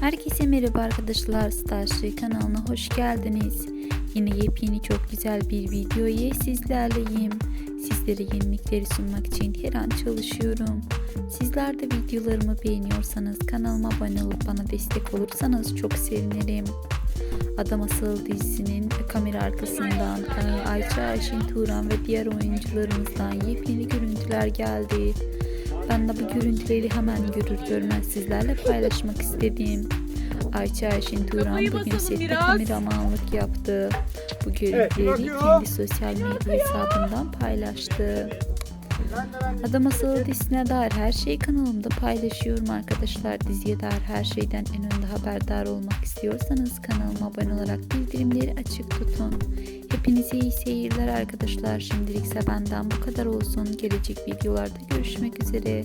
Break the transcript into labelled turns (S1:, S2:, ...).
S1: Herkese merhaba arkadaşlar Starship kanalına hoş geldiniz. Yine yepyeni çok güzel bir videoya sizlerleyim. Sizlere yenilikleri sunmak için her an çalışıyorum. Sizler de videolarımı beğeniyorsanız kanalıma abone olup bana destek olursanız çok sevinirim. Adam Asıl dizisinin kamera arkasından e, Ayça Ayşin Turan ve diğer oyuncularımızdan yepyeni görüntüler geldi. Ben de bu görüntüleri hemen görür görmez sizlerle paylaşmak istedim. Ayça Ayşin Turan bugün sette kameramanlık yaptı. Bu görüntüleri
S2: bakıyorum.
S1: kendi sosyal medya hesabından paylaştı. Adam Asıl dizisine dair her şeyi kanalımda paylaşıyorum arkadaşlar. Diziye dair her şeyden en önde haberdar olmak istiyorsanız kanalıma abone olarak bildirimleri açık tutun. Hepinize iyi seyirler arkadaşlar. Şimdilikse benden bu kadar olsun. Gelecek videolarda görüşmek üzere.